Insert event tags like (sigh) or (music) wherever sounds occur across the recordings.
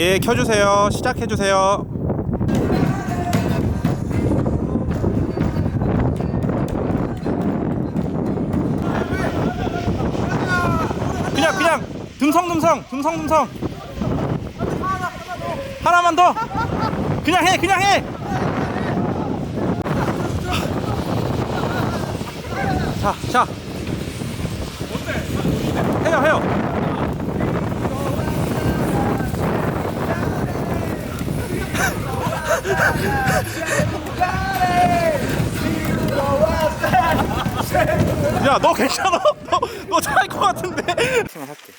예, 켜주세요. 시작해주세요. 그냥 그냥 듬성듬성 듬성듬성 하나만 더 그냥 해 그냥 해 자, 자. 해요, 해요. 야, 너 괜찮아? (laughs) 너, 너잘것 같은데? 할게.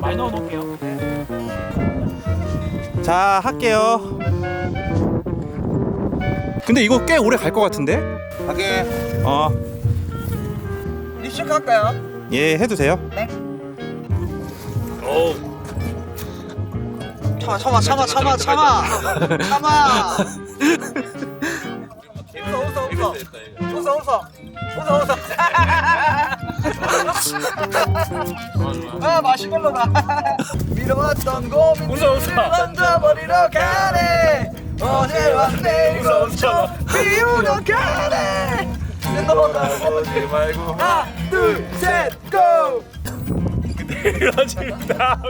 많이 넣어 놓을게요. 자, 할게요. 근데 이거 꽤 오래 갈 것 같은데? 하게 어, 립싱크 할까요? 예, 해도 돼요. 참아 참아 참아 참아 참아 (laughs) 참아 웃어 웃어 웃어 웃어 웃어 아 마시멜로다 미뤄왔던 고민 웃어, 웃어. 던져버리러 가네 어제와 내일로 쳐 비우러 가네 너다보지 말고 하나 둘셋 고! 이러진다.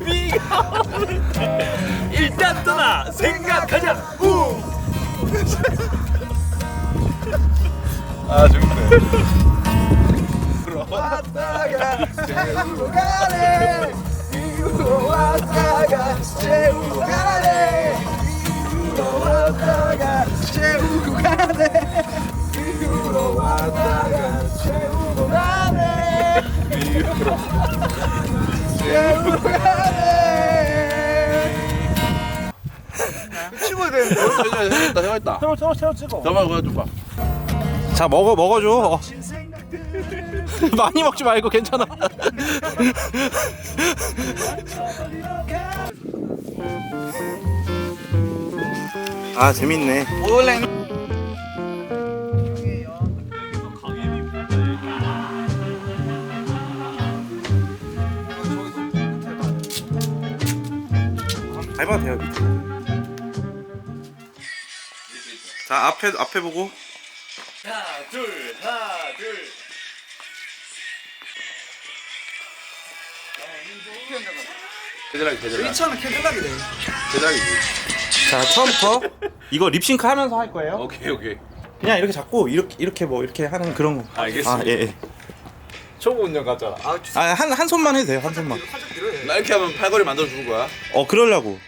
위가 오는데. 일단 떠나 생각하자. 우. (laughs) 아 좋네 왔다가 세우고 가네 이후로 왔다가 세우고 가네 이후로 왔다가 세우고 가네 이후로 왔다가 세우고 가네 이후로 세우고 가네 치고야 되는데 해야겠다 해야겠다 새로 새로 새로 찍어. 잠깐만 그거 좀 봐. 자, 먹어, 먹어줘. 어. (laughs) 많이 먹지 말고 괜찮아. 아, 재밌네. 밟아도 돼요, 밑에. 자, 앞에, 앞에 보고. 하나 둘 하나 둘. 대단하게 대단하게 2천은 캐딜락이네 대단하게 자, 처음부터 이거 립싱크 하면서 할 거예요. 오케이 오케이 그냥 이렇게 잡고 이렇게 이렇게 뭐 이렇게 하는 그런 거. 알겠습니다. 아, 예, 예. 초보 운영 같잖아. 아 아, 한, 한 손만 해도 돼요. 한 손만. 나 이렇게 하면 팔걸이 만들어 주는 거야 어, 그러려고.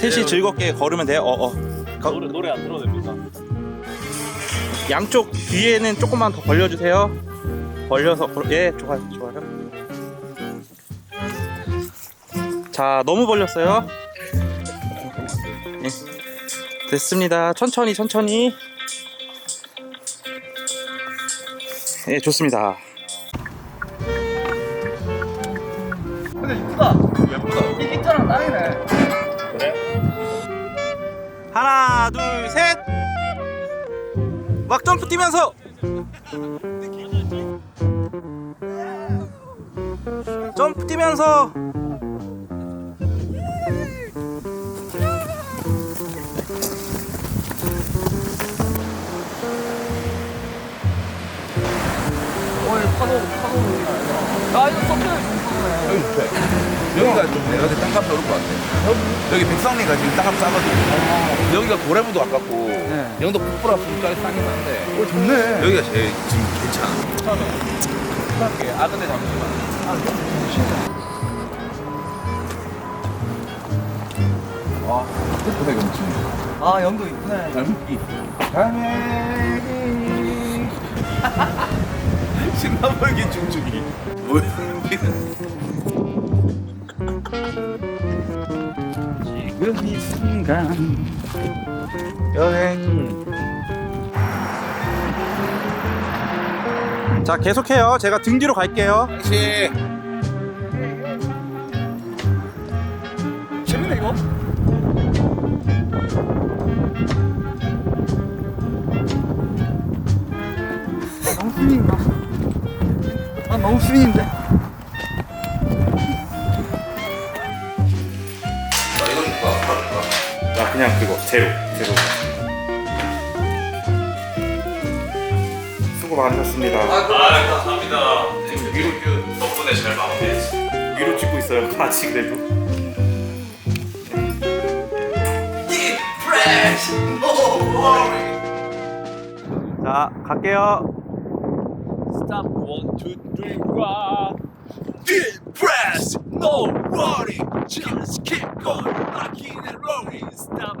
셋이 즐겁게 걸으면 돼요. 어, 어. 거- 노래 노래 안 들어도 됩니까? 양쪽 뒤에는 조금만 더 벌려주세요. 벌려서 걸- 예 좋아요 좋아요. 자 너무 벌렸어요. 예. 됐습니다. 천천히 천천히. 예 좋습니다. 하나 둘 셋. 막 점프 뛰면서. 점프 뛰면서. 오이 파도 파도 아 이거 여기가 좀 내가 볼때 땅값이 오를 것 같아 여기 백성리가 지금 땅값 싸거든 여기가 고래무도 아깝고 영도 북부라 북까지 싸긴 한데 오 좋네 여기가 제일 지금 괜찮아 처음에 할게 아 근데 잠시만 끝에 경치. 아 영도 이쁘네 갈매기. 갈매기. 신나물기 중중이. 뭐야? 지금 이 순간. 여행. 자 계속해요. 제가 등 뒤로 갈게요. 당시. 재밌네 이거. 너무 스윙인가? 아 너무 스윙인데 그냥 그거 제로 제로. 수고 많으셨습니다. 아, 아 감사합니다. 음. 위로 덕분에 잘 마무리했지 위로 찍고 있어요 같이 그래도. 자 갈게요. 스탑 원투 3 4 depressed. No worry, just keep going, rocking and rolling. Stop.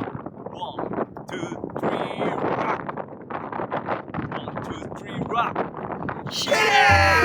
One, two, three, rock. One, two, three, rock. Yeah!